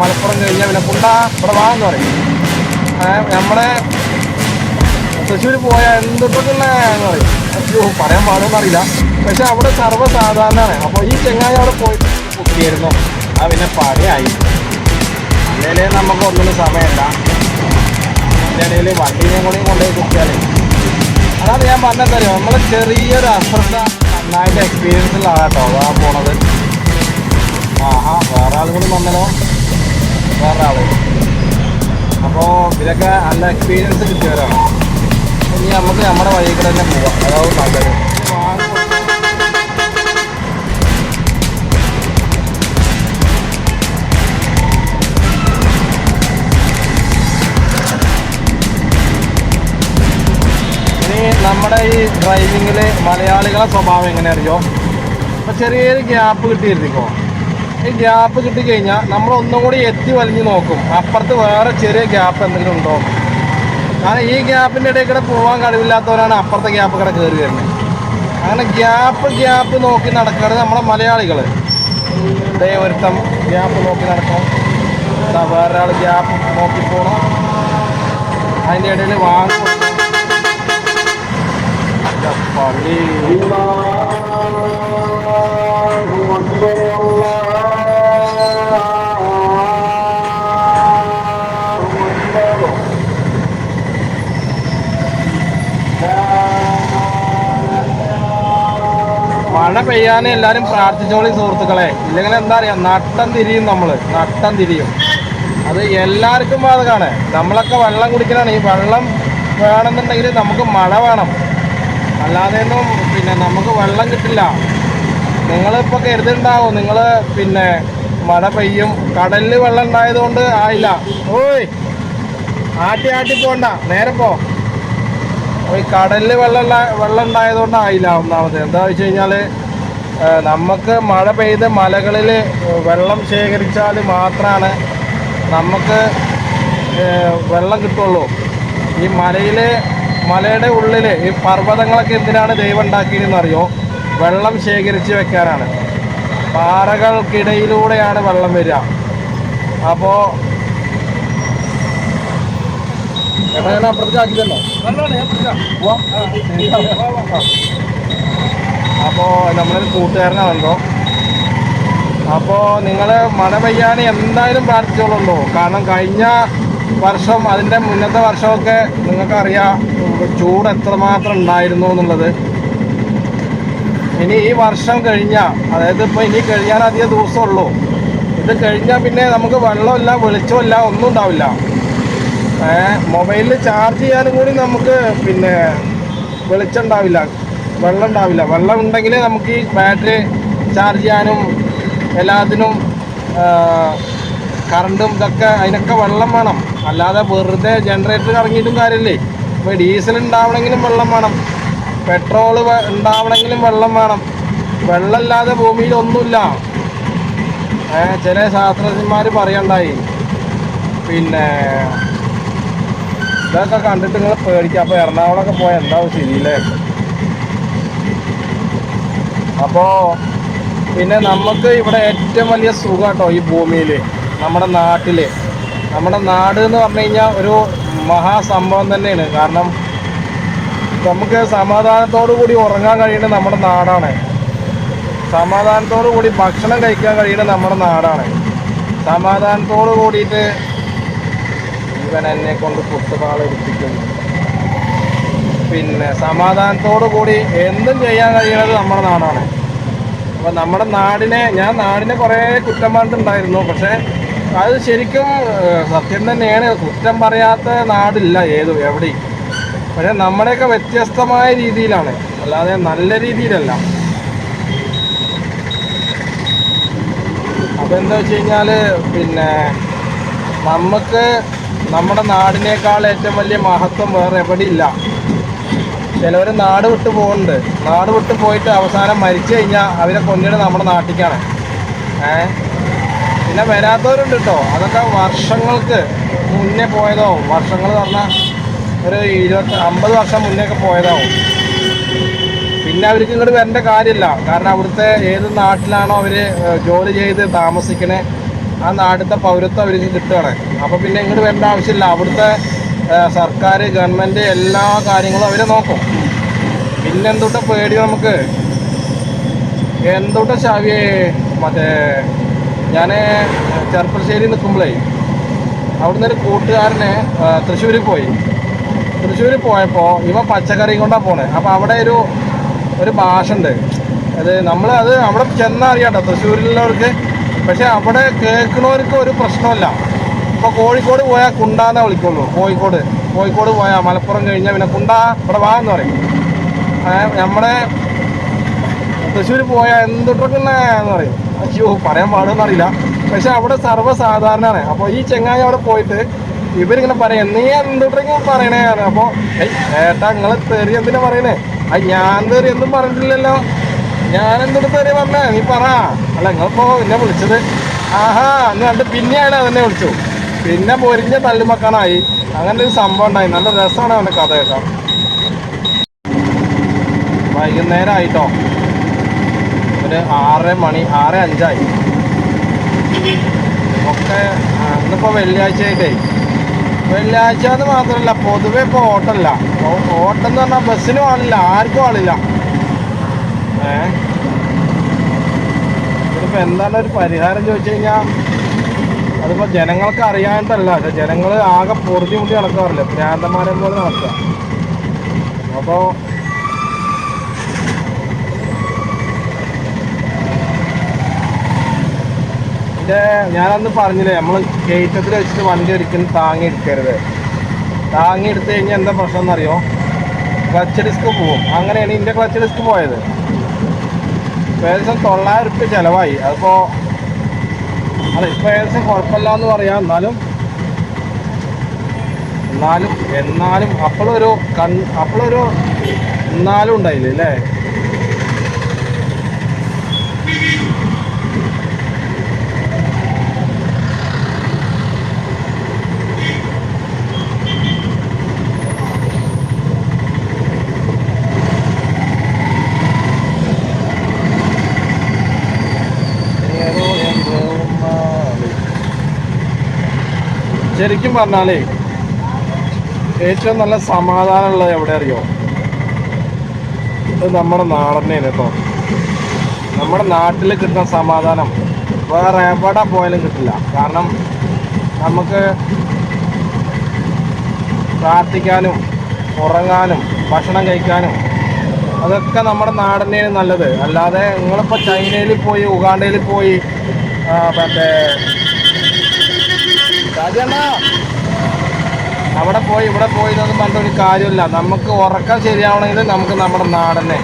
മലപ്പുറം കഴിഞ്ഞാൽ പിന്നെ പുണ്ട ഇവിടെ വാന്ന് പറയും. നമ്മളെ തൃശ്ശൂർ പോയാൽ എന്തൊക്കെയുള്ള എന്ന് പറയും. അയ്യോ പറയാൻ പാടുമെന്ന് അറിയില്ല പക്ഷെ അവിടെ സർവസാധാരണമാണ് അപ്പോൾ ഈ ചെങ്ങായി അവിടെ പോയിട്ട് കുത്തിയായിരുന്നു ആ പിന്നെ പണിയായി. അല്ലെങ്കിൽ നമുക്ക് ഒന്നിനും സമയമില്ല. അതിന്റെ വണ്ടിയും കൂടി കൊണ്ടുപോയി കുത്തിയാലേ. അതാണ് ഞാൻ പറഞ്ഞതറിയോ നമ്മൾ ചെറിയൊരു അശ്രദ്ധ നന്നായിട്ട് എക്സ്പീരിയൻസ് ഉള്ള ആളാട്ടോ. അതാ പോണത്. ആഹാ വേറെ ആളും കൂടി വന്നല്ലോ. വേറെ ആൾ അപ്പോൾ ഇതൊക്കെ നല്ല എക്സ്പീരിയൻസ് കിട്ടിയവരാണ്. ഇനി നമുക്ക് നമ്മുടെ വഴി കൂടെ തന്നെ പോവാം. അതാവും നല്ലത്. നമ്മുടെ ഈ ഡ്രൈവിങ്ങിൽ മലയാളികളെ സ്വഭാവം എങ്ങനെ അറിയോ അപ്പോൾ ചെറിയൊരു ഗ്യാപ്പ് കിട്ടിയിരുന്നിക്കോ? ഗ്യാപ്പ് കിട്ടിക്കഴിഞ്ഞാൽ നമ്മൾ ഒന്നും കൂടി എത്തി വലിഞ്ഞ് നോക്കും. അപ്പുറത്ത് വേറെ ചെറിയ ഗ്യാപ്പ് എന്തെങ്കിലും ഉണ്ടോ? കാരണം ഈ ഗ്യാപ്പിന്റെ ഇടയിൽ കൂടെ പോകാൻ കഴിവില്ലാത്തവരാണ് അപ്പുറത്തെ ഗ്യാപ്പ് കൂടെ കയറി വരുന്നത്. അങ്ങനെ ഗ്യാപ്പ് ഗ്യാപ്പ് നോക്കി നടക്കുന്നത് നമ്മളെ മലയാളികൾ ഇതേ ഒരുത്തം ഗ്യാപ്പ് നോക്കി നടക്കണം. എന്താ വേറൊരാൾ ഗ്യാപ്പ് നോക്കി പോകണം അതിന്റെ ഇടയിൽ വാങ്ങും. പള്ളി. മഴ പെയ്യാനേ എല്ലാരും പ്രാർത്ഥിച്ചോളി സുഹൃത്തുക്കളെ. ഇല്ലെങ്കിൽ എന്താ അറിയാം? നട്ടം തിരിയും നമ്മൾ. നട്ടം തിരിയും. അത് എല്ലാവർക്കും ബാധകമാണ് നമ്മളൊക്കെ വെള്ളം കുടിക്കലാണ്. ഈ വെള്ളം വേണമെന്നുണ്ടെങ്കിൽ നമുക്ക് മഴ വേണം. അല്ലാതെ ഒന്നും പിന്നെ നമുക്ക് വെള്ളം കിട്ടില്ല. നിങ്ങളിപ്പോൾ കരുതുണ്ടാവും നിങ്ങൾ പിന്നെ മഴ പെയ്യും. കടലിൽ വെള്ളം ഉണ്ടായതുകൊണ്ട് ആയില്ല. ഓയ്! ആട്ടി ആട്ടി പോണ്ട. നേരെ പോ. കടലിൽ വെള്ളം വെള്ളം ഉണ്ടായതുകൊണ്ട് ആയില്ല. ഒന്നാമത് എന്താ വെച്ച് കഴിഞ്ഞാൽ നമുക്ക് മഴ പെയ്ത് മലകളിൽ വെള്ളം ശേഖരിച്ചാൽ മാത്രമാണ് നമുക്ക് വെള്ളം കിട്ടുള്ളൂ. ഈ മലയിൽ മലയുടെ ഉള്ളിൽ ഈ പർവതങ്ങളൊക്കെ എന്തിനാണ് ദൈവം ഉണ്ടാക്കിയതെന്ന് അറിയോ വെള്ളം ശേഖരിച്ച് വെക്കാനാണ്. പാറകൾക്കിടയിലൂടെയാണ് വെള്ളം വരിക. അപ്പോൾ ചേട്ടാ ഞാൻ അപ്പുറത്തേക്ക് ആക്കിയതല്ലോ അപ്പോൾ നമ്മളൊരു കൂട്ടുകാരനാണല്ലോ. അപ്പോൾ നിങ്ങൾ മഴ പെയ്യാൻ എന്തായാലും പ്രാർത്ഥിച്ചോളുണ്ടോ? കാരണം കഴിഞ്ഞ വർഷം അതിന്റെ മുന്നത്തെ വർഷമൊക്കെ നിങ്ങൾക്കറിയാം ചൂട് എത്രമാത്രം ഉണ്ടായിരുന്നു എന്നുള്ളത്. ഇനി ഈ വർഷം കഴിഞ്ഞാൽ അതായത് ഇപ്പോൾ ഇനി കഴിയാൻ അധികം ദിവസമുള്ളൂ. ഇത് കഴിഞ്ഞാൽ പിന്നെ നമുക്ക് വെള്ളമില്ല വെളിച്ചമില്ല ഒന്നും ഉണ്ടാവില്ല. മൊബൈലിൽ ചാർജ് ചെയ്യാനും കൂടി നമുക്ക് പിന്നെ വെളിച്ചം ഉണ്ടാവില്ല. വെള്ളം ഉണ്ടാവില്ല വെള്ളം ഉണ്ടെങ്കിൽ നമുക്ക് ഈ ബാറ്ററി ചാർജ് ചെയ്യാനും എല്ലാത്തിനും കറണ്ടും ഇതൊക്കെ അതിനൊക്കെ വെള്ളം വേണം. അല്ലാതെ വെറുതെ ജനറേറ്റർ ഇറങ്ങിയിട്ടും കാര്യമില്ലേ? ഇപ്പോൾ ഡീസൽ ഉണ്ടാവണമെങ്കിലും വെള്ളം വേണം. പെട്രോൾ ഉണ്ടാവണമെങ്കിലും വെള്ളം വേണം. വെള്ളമില്ലാതെ ഭൂമിയിൽ ഒന്നുമില്ല. ചില ശാസ്ത്രജ്ഞന്മാർ പറയണ്ടായി പിന്നെ ഇതൊക്കെ കണ്ടിട്ട് നിങ്ങൾ പേടിക്കുക അപ്പോൾ എറണാകുളമൊക്കെ പോയാൽ എന്താവും ശരിയില്ലേ? അപ്പോൾ പിന്നെ നമുക്ക് ഇവിടെ ഏറ്റവും വലിയ സുഖം കേട്ടോ ഈ ഭൂമിയിൽ നമ്മുടെ നാട്ടിൽ നമ്മുടെ നാട് എന്ന് പറഞ്ഞു കഴിഞ്ഞാൽ ഒരു മഹാസംഭവം തന്നെയാണ്. കാരണം നമുക്ക് സമാധാനത്തോടു കൂടി ഉറങ്ങാൻ കഴിയുന്നത് നമ്മുടെ നാടാണ്. സമാധാനത്തോടു കൂടി ഭക്ഷണം കഴിക്കാൻ കഴിയുന്നത് നമ്മുടെ നാടാണ്. സമാധാനത്തോടു കൂടിയിട്ട് ഇവൻ എന്നെ കൊണ്ട് കുത്തുപാള എടുപ്പിക്കുന്നു. പിന്നെ സമാധാനത്തോടു കൂടി എന്തും ചെയ്യാൻ കഴിയുന്നത് നമ്മുടെ നാടാണ്. അപ്പം നമ്മുടെ നാടിനെ ഞാൻ നാടിനെ കുറേ കുറ്റം പറഞ്ഞിട്ടുണ്ടായിരുന്നു. പക്ഷേ അത് ശരിക്കും സത്യം തന്നെയാണ്. കുറ്റം പറയാത്ത നാടില്ല ഏതും എവിടെയും. പക്ഷേ നമ്മുടെയൊക്കെ വ്യത്യസ്തമായ രീതിയിലാണ്. അല്ലാതെ നല്ല രീതിയിലല്ല. അപ്പോൾ എന്താ വെച്ച് കഴിഞ്ഞാൽ പിന്നെ നമുക്ക് നമ്മുടെ നാടിനേക്കാൾ ഏറ്റവും വലിയ മഹത്വം വേറെ എവിടെയില്ല ചിലവർ നാട് വിട്ട് പോകുന്നുണ്ട്. നാട് വിട്ട് പോയിട്ട് അവസാനം മരിച്ചു കഴിഞ്ഞാൽ അവരെ കൊന്നിട്ട് നമ്മുടെ നാട്ടിലേക്കാണ് ഏ? പിന്നെ വരാത്തവരുണ്ട് കേട്ടോ അതൊക്കെ വർഷങ്ങൾക്ക് മുന്നേ പോയതോ വർഷങ്ങൾ പറഞ്ഞാൽ ഒരു ഇരുപത്തി അമ്പത് വർഷം മുന്നേ ഒക്കെ പോയതാവും. പിന്നെ അവർക്ക് ഇങ്ങോട്ട് വരേണ്ട കാര്യമില്ല. കാരണം അവിടുത്തെ ഏത് നാട്ടിലാണോ അവർ ജോലി ചെയ്ത് താമസിക്കണേ ആ നാട്ടിലത്തെ പൗരത്വം അവർക്ക് കിട്ടുകയാണ് അപ്പോൾ പിന്നെ ഇങ്ങോട്ട് വരേണ്ട ആവശ്യമില്ല. അവിടുത്തെ സർക്കാർ ഗവൺമെന്റ് എല്ലാ കാര്യങ്ങളും അവരെ നോക്കും. പിന്നെ എന്തുട്ട പേടി നമുക്ക്? എന്തുട്ട ചാവിയെ മറ്റേ ഞാൻ ചെറുപ്പശ്ശേരി നിൽക്കുമ്പോഴേ അവിടുന്ന് ഒരു കൂട്ടുകാരനെ തൃശ്ശൂർ പോയി. തൃശ്ശൂർ പോയപ്പോൾ ഇവ പച്ചക്കറി കൊണ്ടാണ് പോണേ. അപ്പോൾ അവിടെ ഒരു ഒരു ഭാഷ ഉണ്ട് അത് നമ്മൾ അത് അവിടെ ചെന്നറിയാട്ടോ തൃശ്ശൂരിലുള്ളവർക്ക്. പക്ഷെ അവിടെ കേൾക്കുന്നവർക്ക് ഒരു പ്രശ്നമല്ല ഇപ്പോൾ കോഴിക്കോട് പോയാൽ കുണ്ടാന്നേ വിളിക്കുള്ളൂ. കോഴിക്കോട്. കോഴിക്കോട് പോയാൽ മലപ്പുറം കഴിഞ്ഞാൽ പിന്നെ കുണ്ട ഇവിടെ വാ എന്ന് പറയും. നമ്മുടെ തൃശ്ശൂർ പോയാൽ എന്തുട്ടൊക്കെ എന്ന് പറയും. അയ്യോ പറയാൻ പാടുമെന്നറിയില്ല പക്ഷെ അവിടെ സർവസാധാരണമാണ് അപ്പോൾ ഈ ചെങ്ങായി അവിടെ പോയിട്ട് ഇവരിങ്ങനെ പറയാം നീ എന്തുട്ടെങ്കിലും പറയണേ? അപ്പോൾ ഏയ് ഏട്ടാ നിങ്ങൾ തെറി എന്തിനാ പറയണേ? അത് ഞാൻ തെറി എന്തും പറഞ്ഞിട്ടില്ലല്ലോ. ഞാൻ എന്തുട്ട് തെറി പറഞ്ഞേ? നീ പറ. അല്ല നിങ്ങളിപ്പോ എന്നെ വിളിച്ചത്. ആഹാ എന്ന് കണ്ട് പിന്നെ അയാൾ അതെന്നെ വിളിച്ചു പിന്നെ പൊരിഞ്ഞ തള്ളിമക്കാനായി അങ്ങനെ ഒരു സംഭവം ഉണ്ടായി. നല്ല രസമാണ് അവന്റെ കഥ കേട്ടോ വൈകുന്നേരം ആയിട്ടോ ഒരു ആറ് മണി ആറ് അഞ്ചായി. ഒക്കെ ആ, ഇന്നിപ്പോ വെള്ളിയാഴ്ച ആയിട്ടേ വെള്ളിയാഴ്ച എന്ന് മാത്രമല്ല പൊതുവെ ഇപ്പോൾ ഓട്ടല്ല ഓട്ടം എന്ന് പറഞ്ഞാൽ ബസ്സിനും ആളില്ല ആർക്കും ആളില്ല. ഏ? ഇതിപ്പോ എന്താണ് ഒരു പരിഹാരം ചോദിച്ചു കഴിഞ്ഞാൽ അതിപ്പോ ജനങ്ങൾക്ക് അറിയാത്തല്ല പക്ഷെ ജനങ്ങൾ ആകെ പൊറുതി മുട്ടി നടക്കാറില്ല? ഭ്രാന്തന്മാരെ പോലെ നടക്കുക അപ്പോൾ എന്റെ ഞാനന്ന് പറഞ്ഞില്ലേ നമ്മൾ കയറ്റത്തിൽ വെച്ചിട്ട് വണ്ടി ഒരിക്കലും താങ്ങി എടുക്കരുത്. താങ്ങി എടുത്തു കഴിഞ്ഞാൽ എന്താ പ്രശ്നം എന്നറിയോ ക്ലച്ച് ഡിസ്ക് പോവും. അങ്ങനെയാണ് എന്റെ ക്ലച്ച് ഡിസ്ക് പോയത്. ഏകദേശം തൊള്ളായിരം റുപ്യ ചിലവായി. അതിപ്പോൾ അല്ല ഇപ്പോൾ ഏകദേശം കുഴപ്പമില്ല എന്ന് പറയാം. എന്നാലും എന്നാലും എന്നാലും അപ്പോഴൊരു കൺ അപ്പോഴൊരു എന്നാലും ഉണ്ടായില്ലേ അല്ലേ? ശരിക്കും പറഞ്ഞാലേ ഏറ്റവും നല്ല സമാധാനമുള്ളത് എവിടെ അറിയോ? ഇത് നമ്മുടെ നാടന്നെയാണ് കേട്ടോ. നമ്മുടെ നാട്ടിൽ കിട്ടുന്ന സമാധാനം വേറെ എവിടെ പോയാലും കിട്ടില്ല. കാരണം നമുക്ക് പ്രാർത്ഥിക്കാനും ഉറങ്ങാനും ഭക്ഷണം കഴിക്കാനും അതൊക്കെ നമ്മുടെ നാടന്നെയാണ് നല്ലത്. അല്ലാതെ നിങ്ങളിപ്പോൾ ചൈനയിൽ പോയി ഉഗാണ്ടയിൽ പോയി മറ്റേ അവിടെ പോയി ഇവിടെ പോയി എന്നൊന്നും പറഞ്ഞൊരു കാര്യമില്ല. നമുക്ക് ഉറക്കം ശരിയാവണമെങ്കിൽ നമുക്ക് നമ്മുടെ നാടന്നെ.